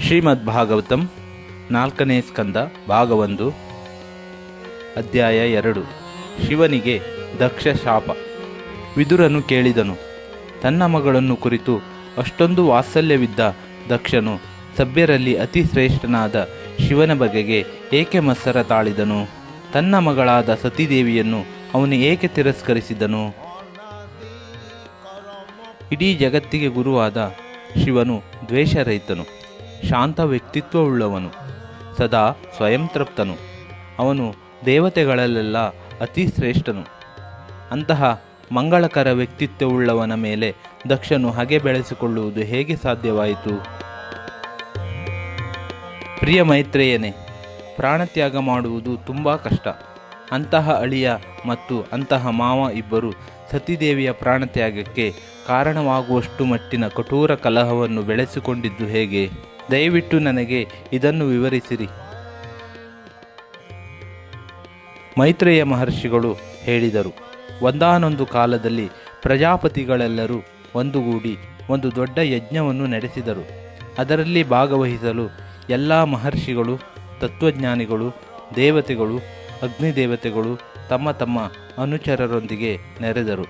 ಶ್ರೀಮದ್ ಭಾಗವತಂ ನಾಲ್ಕನೇ ಸ್ಕಂದ, ಭಾಗವೊಂದು, ಅಧ್ಯಾಯ ಎರಡು. ಶಿವನಿಗೆ ದಕ್ಷ ಶಾಪ. ವಿದುರನು ಕೇಳಿದನು, ತನ್ನ ಮಗಳನ್ನು ಕುರಿತು ಅಷ್ಟೊಂದು ವಾತ್ಸಲ್ಯವಿದ್ದ ದಕ್ಷನು ಸಭ್ಯರಲ್ಲಿ ಅತಿ ಶ್ರೇಷ್ಠನಾದ ಶಿವನ ಬಗೆಗೆ ಏಕೆ ಮತ್ಸರ ತಾಳಿದನು? ತನ್ನ ಮಗಳಾದ ಸತೀದೇವಿಯನ್ನು ಅವನು ಏಕೆ ತಿರಸ್ಕರಿಸಿದನು? ಇಡೀ ಜಗತ್ತಿಗೆ ಗುರುವಾದ ಶಿವನು ದ್ವೇಷರಹಿತನು. ಶಾಂತ ವ್ಯಕ್ತಿತ್ವವುಳ್ಳವನು, ಸದಾ ಸ್ವಯಂತೃಪ್ತನು ಅವನು ದೇವತೆಗಳಲ್ಲೆಲ್ಲ ಅತಿ ಶ್ರೇಷ್ಠನು. ಅಂತಹ ಮಂಗಳಕರ ವ್ಯಕ್ತಿತ್ವವುಳ್ಳವನ ಮೇಲೆ ದಕ್ಷನು ಹಗೆ ಬೆಳೆಸಿಕೊಳ್ಳುವುದು ಹೇಗೆ ಸಾಧ್ಯವಾಯಿತು? ಪ್ರಿಯ ಮೈತ್ರೇಯನೇ, ಪ್ರಾಣತ್ಯಾಗ ಮಾಡುವುದು ತುಂಬ ಕಷ್ಟ. ಅಂತಹ ಅಳಿಯ ಮತ್ತು ಅಂತಹ ಮಾವ ಇಬ್ಬರು ಸತೀದೇವಿಯ ಪ್ರಾಣತ್ಯಾಗಕ್ಕೆ ಕಾರಣವಾಗುವಷ್ಟು ಮಟ್ಟಿನ ಕಠೋರ ಕಲಹವನ್ನು ಬೆಳೆಸಿಕೊಂಡಿದ್ದು ಹೇಗೆ? ದಯವಿಟ್ಟು ನನಗೆ ಇದನ್ನು ವಿವರಿಸಿರಿ. ಮೈತ್ರೇಯ ಮಹರ್ಷಿಗಳು ಹೇಳಿದರು, ಒಂದಾನೊಂದು ಕಾಲದಲ್ಲಿ ಪ್ರಜಾಪತಿಗಳೆಲ್ಲರೂ ಒಂದುಗೂಡಿ ಒಂದು ದೊಡ್ಡ ಯಜ್ಞವನ್ನು ನಡೆಸಿದರು. ಅದರಲ್ಲಿ ಭಾಗವಹಿಸಲು ಎಲ್ಲ ಮಹರ್ಷಿಗಳು, ತತ್ವಜ್ಞಾನಿಗಳು, ದೇವತೆಗಳು, ಅಗ್ನಿದೇವತೆಗಳು ತಮ್ಮ ತಮ್ಮ ಅನುಚರರೊಂದಿಗೆ ನೆರೆದರು.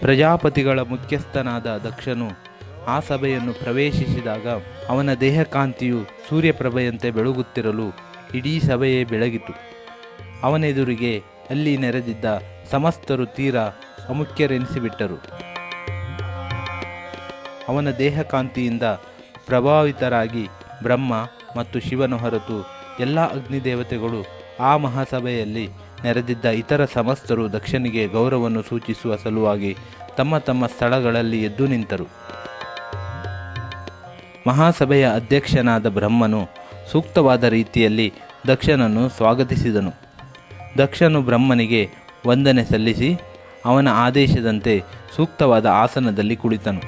ಪ್ರಜಾಪತಿಗಳ ಮುಖ್ಯಸ್ಥನಾದ ದಕ್ಷನು ಆ ಸಭೆಯನ್ನು ಪ್ರವೇಶಿಸಿದಾಗ ಅವನ ದೇಹಕಾಂತಿಯು ಸೂರ್ಯಪ್ರಭೆಯಂತೆ ಬೆಳಗುತ್ತಿರಲು ಇಡೀ ಸಭೆಯೇ ಬೆಳಗಿತು. ಅವನೆದುರಿಗೆ ಅಲ್ಲಿ ನೆರೆದಿದ್ದ ಸಮಸ್ತರು ತೀರಾ ಅಮುಖ್ಯರೆನಿಸಿಬಿಟ್ಟರು. ಅವನ ದೇಹಕಾಂತಿಯಿಂದ ಪ್ರಭಾವಿತರಾಗಿ ಬ್ರಹ್ಮ ಮತ್ತು ಶಿವನ ಹೊರತು ಎಲ್ಲ ಅಗ್ನಿದೇವತೆಗಳು ಆ ಮಹಾಸಭೆಯಲ್ಲಿ ನೆರೆದಿದ್ದ ಇತರ ಸಮಸ್ತರು ದಕ್ಷನಿಗೆ ಗೌರವವನ್ನು ಸೂಚಿಸುವ ಸಲುವಾಗಿ ತಮ್ಮ ತಮ್ಮ ಸ್ಥಳಗಳಲ್ಲಿ ಎದ್ದು ನಿಂತರು. ಮಹಾಸಭೆಯ ಅಧ್ಯಕ್ಷನಾದ ಬ್ರಹ್ಮನು ಸೂಕ್ತವಾದ ರೀತಿಯಲ್ಲಿ ದಕ್ಷನನ್ನು ಸ್ವಾಗತಿಸಿದನು. ದಕ್ಷನು ಬ್ರಹ್ಮನಿಗೆ ವಂದನೆ ಸಲ್ಲಿಸಿ ಅವನ ಆದೇಶದಂತೆ ಸೂಕ್ತವಾದ ಆಸನದಲ್ಲಿ ಕುಳಿತನು.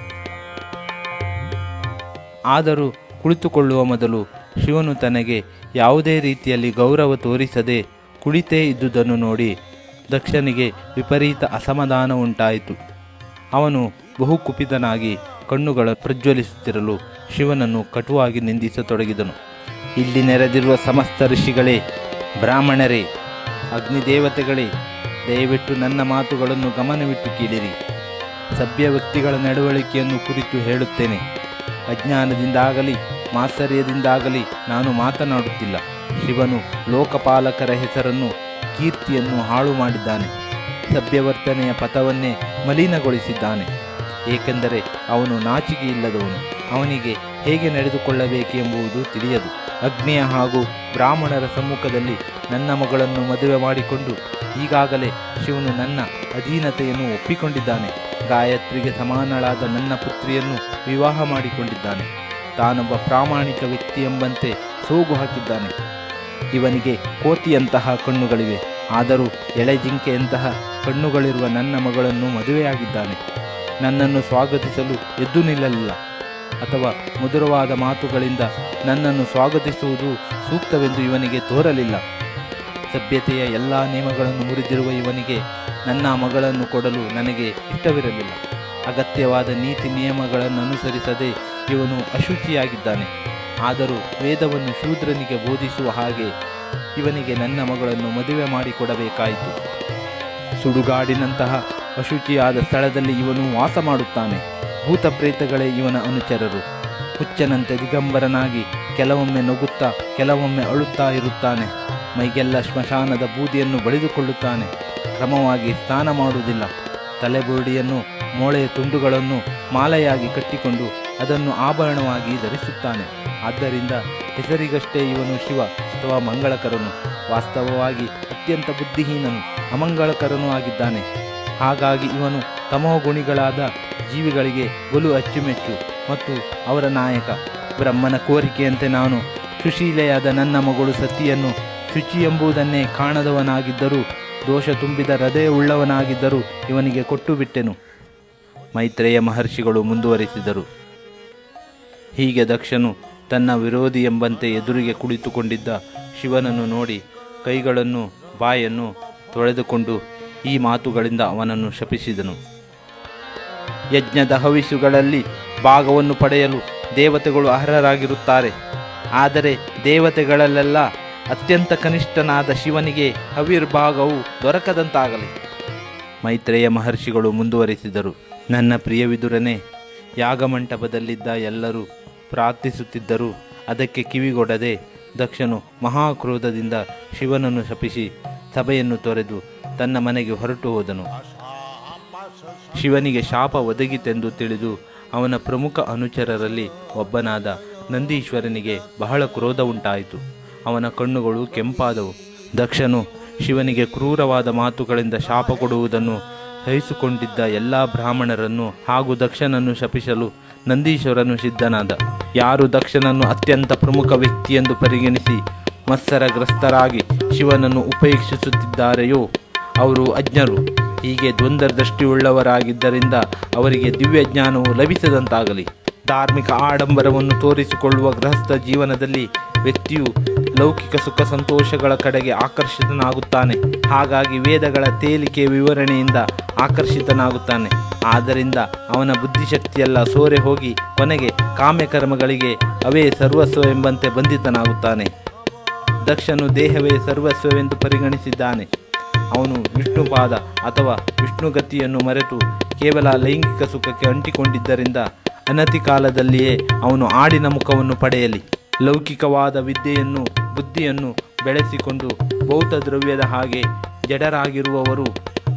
ಆದರೂ ಕುಳಿತುಕೊಳ್ಳುವ ಮೊದಲು ಶಿವನು ತನಗೆ ಯಾವುದೇ ರೀತಿಯಲ್ಲಿ ಗೌರವ ತೋರಿಸದೆ ಕುಳಿತೇ ಇದ್ದುದನ್ನು ನೋಡಿ ದಕ್ಷನಿಗೆ ವಿಪರೀತ ಅಸಮಾಧಾನ ಉಂಟಾಯಿತು. ಅವನು ಬಹು ಕುಪಿತನಾಗಿ ಕಣ್ಣುಗಳ ಪ್ರಜ್ವಲಿಸುತ್ತಿರಲು ಶಿವನನ್ನು ಕಟುವಾಗಿ ನಿಂದಿಸತೊಡಗಿದನು. ಇಲ್ಲಿ ನೆರೆದಿರುವ ಸಮಸ್ತ ಋಷಿಗಳೇ, ಬ್ರಾಹ್ಮಣರೇ, ಅಗ್ನಿದೇವತೆಗಳೇ, ದಯವಿಟ್ಟು ನನ್ನ ಮಾತುಗಳನ್ನು ಗಮನವಿಟ್ಟು ಕೇಳಿರಿ. ಸಭ್ಯ ವ್ಯಕ್ತಿಗಳ ನಡವಳಿಕೆಯನ್ನು ಕುರಿತು ಹೇಳುತ್ತೇನೆ. ಅಜ್ಞಾನದಿಂದಾಗಲಿ ಮಾತ್ಸರ್ಯದಿಂದಾಗಲಿ ನಾನು ಮಾತನಾಡುತ್ತಿಲ್ಲ. ಶಿವನು ಲೋಕಪಾಲಕರ ಹೆಸರನ್ನು, ಕೀರ್ತಿಯನ್ನು ಹಾಳು ಮಾಡಿದ್ದಾನೆ ಸಭ್ಯವರ್ತನೆಯ ಪಥವನ್ನೇ ಮಲಿನಗೊಳಿಸಿದ್ದಾನೆ. ಏಕೆಂದರೆ ಅವನು ನಾಚಿಕೆ ಇಲ್ಲದವನು. ಅವನಿಗೆ ಹೇಗೆ ನಡೆದುಕೊಳ್ಳಬೇಕೆಂಬುದು ತಿಳಿಯದು. ಅಗ್ನಿಯ ಹಾಗೂ ಬ್ರಾಹ್ಮಣರ ಸಮ್ಮುಖದಲ್ಲಿ ನನ್ನ ಮಗಳನ್ನು ಮದುವೆ ಮಾಡಿಕೊಂಡು ಈಗಾಗಲೇ ಶಿವನು ನನ್ನ ಅಧೀನತೆಯನ್ನು ಒಪ್ಪಿಕೊಂಡಿದ್ದಾನೆ. ಗಾಯತ್ರಿಗೆ ಸಮಾನಳಾದ ನನ್ನ ಪುತ್ರಿಯನ್ನು ವಿವಾಹ ಮಾಡಿಕೊಂಡಿದ್ದಾನೆ. ತಾನೊಬ್ಬ ಪ್ರಾಮಾಣಿಕ ವ್ಯಕ್ತಿ ಎಂಬಂತೆ ಸೋಗು ಹಾಕಿದ್ದಾನೆ. ಇವನಿಗೆ ಕೋತಿಯಂತಹ ಕಣ್ಣುಗಳಿವೆ. ಆದರೂ ಎಳೆಜಿಂಕೆಯಂತಹ ಕಣ್ಣುಗಳಿರುವ ನನ್ನ ಮಗಳನ್ನು ಮದುವೆಯಾಗಿದ್ದಾನೆ. ನನ್ನನ್ನು ಸ್ವಾಗತಿಸಲು ಎದ್ದು ನಿಲ್ಲಲಿಲ್ಲ. ಅಥವಾ ಮಧುರವಾದ ಮಾತುಗಳಿಂದ ನನ್ನನ್ನು ಸ್ವಾಗತಿಸುವುದು ಸೂಕ್ತವೆಂದು ಇವನಿಗೆ ತೋರಲಿಲ್ಲ. ಸಭ್ಯತೆಯ ಎಲ್ಲ ನಿಯಮಗಳನ್ನು ಮುರಿದಿರುವ ಇವನಿಗೆ ನನ್ನ ಮಗಳನ್ನು ಕೊಡಲು ನನಗೆ ಇಷ್ಟವಿರಲಿಲ್ಲ. ಅಗತ್ಯವಾದ ನೀತಿ ನಿಯಮಗಳನ್ನು ಅನುಸರಿಸದೆ ಇವನು ಅಶುಚಿಯಾಗಿದ್ದಾನೆ. ಆದರೂ ವೇದವನ್ನು ಶೂದ್ರನಿಗೆ ಬೋಧಿಸುವ ಹಾಗೆ ಇವನಿಗೆ ನನ್ನ ಮಗಳನ್ನು ಮದುವೆ ಮಾಡಿಕೊಡಬೇಕಾಯಿತು. ಸುಡುಗಾಡಿನಂತಹ ಅಶುಚಿಯಾದ ಸ್ಥಳದಲ್ಲಿ ಇವನು ವಾಸ ಮಾಡುತ್ತಾನೆ. ಭೂತ ಪ್ರೇತಗಳೇ ಇವನ ಅನುಚರರು. ಹುಚ್ಚನಂತೆ ದಿಗಂಬರನಾಗಿ ಕೆಲವೊಮ್ಮೆ ನಗುತ್ತಾ, ಕೆಲವೊಮ್ಮೆ ಅಳುತ್ತಾ ಇರುತ್ತಾನೆ. ಮೈಗೆಲ್ಲ ಶ್ಮಶಾನದ ಬೂದಿಯನ್ನು ಬಳಿದುಕೊಳ್ಳುತ್ತಾನೆ. ಕ್ರಮವಾಗಿ ಸ್ನಾನ ಮಾಡುವುದಿಲ್ಲ. ತಲೆಬುರುಡಿಯನ್ನು, ಮೋಳೆಯ ತುಂಡುಗಳನ್ನು ಮಾಲೆಯಾಗಿ ಕಟ್ಟಿಕೊಂಡು ಅದನ್ನು ಆಭರಣವಾಗಿ ಧರಿಸುತ್ತಾನೆ. ಆದ್ದರಿಂದ ಹೆಸರಿಗಷ್ಟೇ ಇವನು ಶಿವ ಅಥವಾ ಮಂಗಳಕರನು. ವಾಸ್ತವವಾಗಿ ಅತ್ಯಂತ ಬುದ್ಧಿಹೀನನು, ಅಮಂಗಳಕರನೂ ಆಗಿದ್ದಾನೆ. ಹಾಗಾಗಿ ಇವನು ತಮೋಗುಣಿಗಳಾದ ಜೀವಿಗಳಿಗೆ ಬಲು ಅಚ್ಚುಮೆಚ್ಚು ಮತ್ತು ಅವರ ನಾಯಕ. ಬ್ರಹ್ಮನ ಕೋರಿಕೆಯಂತೆ ನಾನು ಸುಶೀಲೆಯಾದ ನನ್ನ ಮಗಳು ಸತಿಯನ್ನು ಶುಚಿ ಎಂಬುದನ್ನೇ ಕಾಣದವನಾಗಿದ್ದರೂ, ದೋಷ ತುಂಬಿದ ಹೃದಯವುಳ್ಳವನಾಗಿದ್ದರೂ ಇವನಿಗೆ ಕೊಟ್ಟು ಬಿಟ್ಟೆನು. ಮೈತ್ರೇಯ ಮಹರ್ಷಿಗಳು ಮುಂದುವರಿಸಿದರು. ಹೀಗೆ ದಕ್ಷನು ತನ್ನ ವಿರೋಧಿ ಎಂಬಂತೆ ಎದುರಿಗೆ ಕುಳಿತುಕೊಂಡಿದ್ದ ಶಿವನನ್ನು ನೋಡಿ ಕೈಗಳನ್ನು, ಬಾಯನ್ನು ತೊಳೆದುಕೊಂಡು ಈ ಮಾತುಗಳಿಂದ ಅವನನ್ನು ಶಪಿಸಿದನು. ಯಜ್ಞದ ಹವಿಸುಗಳಲ್ಲಿ ಭಾಗವನ್ನು ಪಡೆಯಲು ದೇವತೆಗಳು ಅರ್ಹರಾಗಿರುತ್ತಾರೆ. ಆದರೆ ದೇವತೆಗಳಲ್ಲೆಲ್ಲ ಅತ್ಯಂತ ಕನಿಷ್ಠನಾದ ಶಿವನಿಗೆ ಹವಿರ್ಭಾಗವು ದೊರಕದಂತಾಗಲಿ. ಮೈತ್ರೇಯ ಮಹರ್ಷಿಗಳು ಮುಂದುವರಿಸಿದರು. ನನ್ನ ಪ್ರಿಯವಿದುರನೆ, ಯಾಗಮಂಟಪದಲ್ಲಿದ್ದ ಎಲ್ಲರೂ ಪ್ರಾರ್ಥಿಸುತ್ತಿದ್ದರೂ. ಅದಕ್ಕೆ ಕಿವಿಗೊಡದೆ ದಕ್ಷನು ಮಹಾಕ್ರೋಧದಿಂದ ಶಿವನನ್ನು ಶಪಿಸಿ ಸಭೆಯನ್ನು ತೊರೆದು ತನ್ನ ಮನೆಗೆ ಹೊರಟು ಹೋದನು. ಶಿವನಿಗೆ ಶಾಪ ಒದಗಿತೆಂದು ತಿಳಿದು ಅವನ ಪ್ರಮುಖ ಅನುಚರರಲ್ಲಿ ಒಬ್ಬನಾದ ನಂದೀಶ್ವರನಿಗೆ ಬಹಳ ಕ್ರೋಧ ಉಂಟಾಯಿತು. ಅವನ ಕಣ್ಣುಗಳು ಕೆಂಪಾದವು. ದಕ್ಷನು ಶಿವನಿಗೆ ಕ್ರೂರವಾದ ಮಾತುಗಳಿಂದ ಶಾಪ ಕೊಡುವುದನ್ನು ಸಹಿಸಿಕೊಂಡಿದ್ದ ಎಲ್ಲ ಬ್ರಾಹ್ಮಣರನ್ನು ಹಾಗೂ ದಕ್ಷನನ್ನು ಶಪಿಸಲು ನಂದೀಶ್ವರನು ಸಿದ್ಧನಾದ. ಯಾರು ದಕ್ಷನನ್ನು ಅತ್ಯಂತ ಪ್ರಮುಖ ವ್ಯಕ್ತಿಯೆಂದು ಪರಿಗಣಿಸಿ ಮತ್ಸರಗ್ರಸ್ತರಾಗಿ ಶಿವನನ್ನು ಉಪೇಕ್ಷಿಸುತ್ತಿದ್ದಾರೆಯೋ ಅವರು ಅಜ್ಞರು. ಹೀಗೆ ದ್ವಂದ್ವ ದೃಷ್ಟಿಯುಳ್ಳವರಾಗಿದ್ದರಿಂದ ಅವರಿಗೆ ದಿವ್ಯ ಜ್ಞಾನವು ಲಭಿಸದಂತಾಗಲಿ. ಧಾರ್ಮಿಕ ಆಡಂಬರವನ್ನು ತೋರಿಸಿಕೊಳ್ಳುವ ಗೃಹಸ್ಥ ಜೀವನದಲ್ಲಿ ವ್ಯಕ್ತಿಯು ಲೌಕಿಕ ಸುಖ ಸಂತೋಷಗಳ ಕಡೆಗೆ ಆಕರ್ಷಿತನಾಗುತ್ತಾನೆ. ಹಾಗಾಗಿ ವೇದಗಳ ತೇಲಿಕೆ ವಿವರಣೆಯಿಂದ ಆಕರ್ಷಿತನಾಗುತ್ತಾನೆ. ಆದ್ದರಿಂದ ಅವನ ಬುದ್ಧಿಶಕ್ತಿಯೆಲ್ಲ ಸೋರೆ ಹೋಗಿ ಕೊನೆಗೆ ಕಾಮ್ಯಕರ್ಮಗಳಿಗೆ ಅವೇ ಸರ್ವಸ್ವ ಎಂಬಂತೆ ಬಂಧಿತನಾಗುತ್ತಾನೆ. ದಕ್ಷನು ದೇಹವೇ ಸರ್ವಸ್ವವೆಂದು ಪರಿಗಣಿಸಿದ್ದಾನೆ. ಅವನು ವಿಷ್ಣುಪಾದ ಅಥವಾ ವಿಷ್ಣುಗತಿಯನ್ನು ಮರೆತು ಕೇವಲ ಲೈಂಗಿಕ ಸುಖಕ್ಕೆ ಅಂಟಿಕೊಂಡಿದ್ದರಿಂದ ಅನತಿ ಕಾಲದಲ್ಲಿಯೇ ಅವನು ಆಡಿನ ಮುಖವನ್ನು ಪಡೆಯಲಿ. ಲೌಕಿಕವಾದ ವಿದ್ಯೆಯನ್ನು, ಬುದ್ಧಿಯನ್ನು ಬೆಳೆಸಿಕೊಂಡು ಭೌತ ದ್ರವ್ಯದ ಹಾಗೆ ಜಡರಾಗಿರುವವರು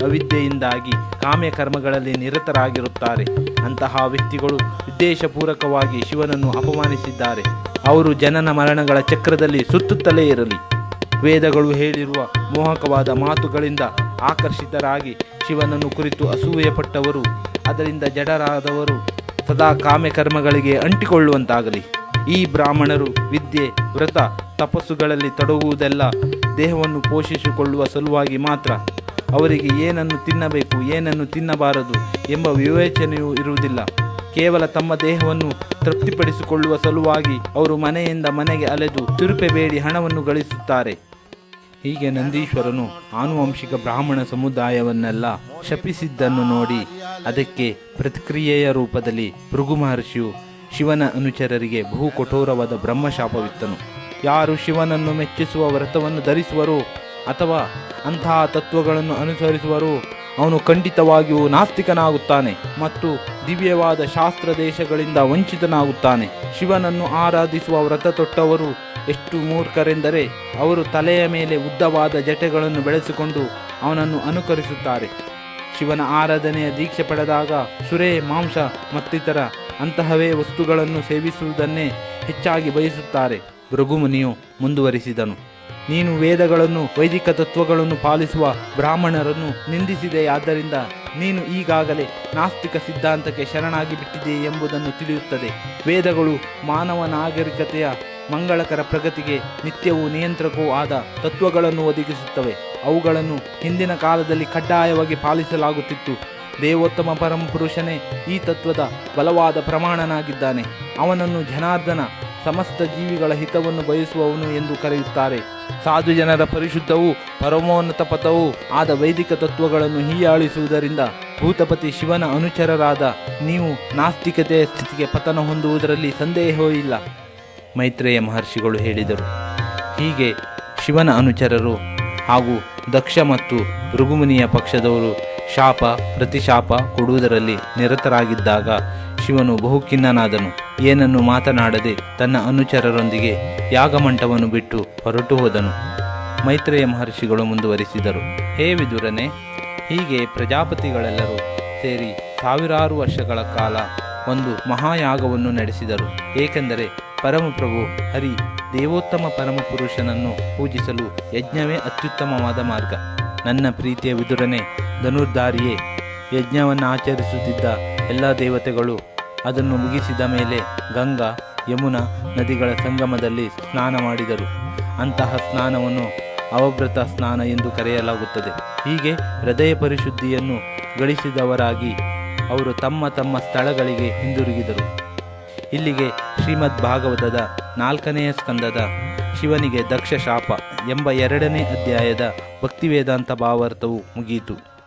ಅವಿದ್ಯೆಯಿಂದಾಗಿ ಕಾಮ್ಯಕರ್ಮಗಳಲ್ಲಿ ನಿರತರಾಗಿರುತ್ತಾರೆ. ಅಂತಹ ವ್ಯಕ್ತಿಗಳು ಉದ್ದೇಶಪೂರ್ವಕವಾಗಿ ಶಿವನನ್ನು ಅಪಮಾನಿಸಿದ್ದಾರೆ. ಅವರು ಜನನ ಮರಣಗಳ ಚಕ್ರದಲ್ಲಿ ಸುತ್ತುತ್ತಲೇ ಇರಲಿ. ವೇದಗಳು ಹೇಳಿರುವ ಮೋಹಕವಾದ ಮಾತುಗಳಿಂದ ಆಕರ್ಷಿತರಾಗಿ ಶಿವನನ್ನು ಕುರಿತು ಅಸೂಯೆಪಟ್ಟವರು, ಅದರಿಂದ ಜಡರಾದವರು ಸದಾ ಕಾಮ್ಯಕರ್ಮಗಳಿಗೆ ಅಂಟಿಕೊಳ್ಳುವಂತಾಗಲಿ. ಈ ಬ್ರಾಹ್ಮಣರು ವಿದ್ಯೆ, ವ್ರತ, ತಪಸ್ಸುಗಳಲ್ಲಿ ತೊಡಗುವುದೆಲ್ಲ ದೇಹವನ್ನು ಪೋಷಿಸಿಕೊಳ್ಳುವ ಸಲುವಾಗಿ ಮಾತ್ರ. ಅವರಿಗೆ ಏನನ್ನು ತಿನ್ನಬೇಕು, ಏನನ್ನು ತಿನ್ನಬಾರದು ಎಂಬ ವಿವೇಚನೆಯೂ ಇರುವುದಿಲ್ಲ. ಕೇವಲ ತಮ್ಮ ದೇಹವನ್ನು ತೃಪ್ತಿಪಡಿಸಿಕೊಳ್ಳುವ ಸಲುವಾಗಿ ಅವರು ಮನೆಯಿಂದ ಮನೆಗೆ ಅಲೆದು ತಿರುಪೆ ಬೇಡಿ ಹಣವನ್ನು ಗಳಿಸುತ್ತಾರೆ. ಹೀಗೆ ನಂದೀಶ್ವರನು ಆನುವಂಶಿಕ ಬ್ರಾಹ್ಮಣ ಸಮುದಾಯವನ್ನೆಲ್ಲ ಶಪಿಸಿದ್ದನ್ನು ನೋಡಿ ಅದಕ್ಕೆ ಪ್ರತಿಕ್ರಿಯೆಯ ರೂಪದಲ್ಲಿ ಭೃಗು ಮಹರ್ಷಿಯು ಶಿವನ ಅನುಚರರಿಗೆ ಬಹು ಕಠೋರವಾದ ಬ್ರಹ್ಮಶಾಪವಿತ್ತನು. ಯಾರು ಶಿವನನ್ನು ಮೆಚ್ಚಿಸುವ ವ್ರತವನ್ನು ಧರಿಸುವರೋ ಅಥವಾ ಅಂತಹ ತತ್ವಗಳನ್ನು ಅನುಸರಿಸುವರೋ ಅವನು ಖಂಡಿತವಾಗಿಯೂ ನಾಸ್ತಿಕನಾಗುತ್ತಾನೆ ಮತ್ತು ದಿವ್ಯವಾದ ಶಾಸ್ತ್ರ ದೇಶಗಳಿಂದ ವಂಚಿತನಾಗುತ್ತಾನೆ. ಶಿವನನ್ನು ಆರಾಧಿಸುವ ವ್ರತ ತೊಟ್ಟವರು ಎಷ್ಟು ಮೂರ್ಖರೆಂದರೆ ಅವರು ತಲೆಯ ಮೇಲೆ ಉದ್ದವಾದ ಜಟೆಗಳನ್ನು ಬೆಳೆಸಿಕೊಂಡು ಅವನನ್ನು ಅನುಕರಿಸುತ್ತಾರೆ. ಶಿವನ ಆರಾಧನೆಯ ದೀಕ್ಷೆ ಪಡೆದಾಗ ಸುರೇ, ಮಾಂಸ ಮತ್ತಿತರ ಅಂತಹವೇ ವಸ್ತುಗಳನ್ನು ಸೇವಿಸುವುದನ್ನೇ ಹೆಚ್ಚಾಗಿ ಬಯಸುತ್ತಾರೆ. ಭೃಗುಮುನಿಯು ಮುಂದುವರಿಸಿದನು. ನೀನು ವೇದಗಳನ್ನು, ವೈದಿಕ ತತ್ವಗಳನ್ನು ಪಾಲಿಸುವ ಬ್ರಾಹ್ಮಣರನ್ನು ನಿಂದಿಸಿದೆಯಾದ್ದರಿಂದ ನೀನು ಈಗಾಗಲೇ ನಾಸ್ತಿಕ ಸಿದ್ಧಾಂತಕ್ಕೆ ಶರಣಾಗಿ ಬಿಟ್ಟಿದೆ ಎಂಬುದನ್ನು ತಿಳಿಯುತ್ತದೆ. ವೇದಗಳು ಮಾನವ ನಾಗರಿಕತೆಯ ಮಂಗಳಕರ ಪ್ರಗತಿಗೆ ನಿತ್ಯವೂ ನಿಯಂತ್ರಕವೂ ಆದ ತತ್ವಗಳನ್ನು ಒದಗಿಸುತ್ತವೆ. ಅವುಗಳನ್ನು ಹಿಂದಿನ ಕಾಲದಲ್ಲಿ ಕಡ್ಡಾಯವಾಗಿ ಪಾಲಿಸಲಾಗುತ್ತಿತ್ತು. ದೇವೋತ್ತಮ ಪರಮಪುರುಷನೇ ಈ ತತ್ವದ ಬಲವಾದ ಪ್ರಮಾಣನಾಗಿದ್ದಾನೆ. ಅವನನ್ನು ಜನಾರ್ದನ ಸಮಸ್ತ ಜೀವಿಗಳ ಹಿತವನ್ನು ಬಯಸುವವನು ಎಂದು ಕರೆಯುತ್ತಾರೆ. ಸಾಧು ಜನರ ಪರಿಶುದ್ಧವೂ ಪರಮೋನ್ನತ ಪಥವೂ ಆದ ವೈದಿಕ ತತ್ವಗಳನ್ನು ಹೀಯಾಳಿಸುವುದರಿಂದ ಭೂತಪತಿ ಶಿವನ ಅನುಚರರಾದ ನೀವು ನಾಸ್ತಿಕತೆಯ ಸ್ಥಿತಿಗೆ ಪತನ ಹೊಂದುವುದರಲ್ಲಿ ಸಂದೇಹವೂ ಇಲ್ಲ. ಮೈತ್ರೇಯ ಮಹರ್ಷಿಗಳು ಹೇಳಿದರು. ಹೀಗೆ ಶಿವನ ಅನುಚರರು ಹಾಗೂ ದಕ್ಷ ಮತ್ತು ಋಗುಮುನಿಯ ಪಕ್ಷದವರು ಶಾಪ, ಪ್ರತಿಶಾಪ ಕೊಡುವುದರಲ್ಲಿ ನಿರತರಾಗಿದ್ದಾಗ ಶಿವನು ಬಹುಖಿನ್ನನಾದನು. ಏನನ್ನು ಮಾತನಾಡದೆ ತನ್ನ ಅನುಚರರೊಂದಿಗೆ ಯಾಗಮಂಟವನ್ನು ಬಿಟ್ಟು ಹೊರಟು ಹೋದನು. ಮೈತ್ರೇಯ ಮಹರ್ಷಿಗಳು ಮುಂದುವರಿಸಿದರು. ಹೇ ವಿದುರನೆ, ಹೀಗೆ ಪ್ರಜಾಪತಿಗಳೆಲ್ಲರೂ ಸೇರಿ ಸಾವಿರಾರು ವರ್ಷಗಳ ಕಾಲ ಒಂದು ಮಹಾಯಾಗವನ್ನು ನಡೆಸಿದರು. ಏಕೆಂದರೆ ಪರಮಪ್ರಭು ಹರಿ ದೇವೋತ್ತಮ ಪರಮಪುರುಷನನ್ನು ಪೂಜಿಸಲು ಯಜ್ಞವೇ ಅತ್ಯುತ್ತಮವಾದ ಮಾರ್ಗ. ನನ್ನ ಪ್ರೀತಿಯ ವಿದುರನೆ, ಧನುರ್ಧಾರಿಯೇ, ಯಜ್ಞವನ್ನು ಆಚರಿಸುತ್ತಿದ್ದ ಎಲ್ಲ ದೇವತೆಗಳು ಅದನ್ನು ಮುಗಿಸಿದ ಮೇಲೆ ಗಂಗಾ, ಯಮುನಾ ನದಿಗಳ ಸಂಗಮದಲ್ಲಿ ಸ್ನಾನ ಮಾಡಿದರು. ಅಂತಹ ಸ್ನಾನವನ್ನು ಅವಭೃತ ಸ್ನಾನ ಎಂದು ಕರೆಯಲಾಗುತ್ತದೆ. ಹೀಗೆ ಹೃದಯ ಪರಿಶುದ್ಧಿಯನ್ನು ಗಳಿಸಿದವರಾಗಿ ಅವರು ತಮ್ಮ ತಮ್ಮ ಸ್ಥಳಗಳಿಗೆ ಹಿಂದಿರುಗಿದರು. ಇಲ್ಲಿಗೆ ಶ್ರೀಮದ್ ಭಾಗವತದ ನಾಲ್ಕನೆಯ ಸ್ಕಂದದ ಶಿವನಿಗೆ ದಕ್ಷ ಶಾಪ ಎಂಬ ಎರಡನೇ ಅಧ್ಯಾಯದ ಭಕ್ತಿವೇದಾಂತ ಭಾವಾರ್ಥವು ಮುಗಿಯಿತು.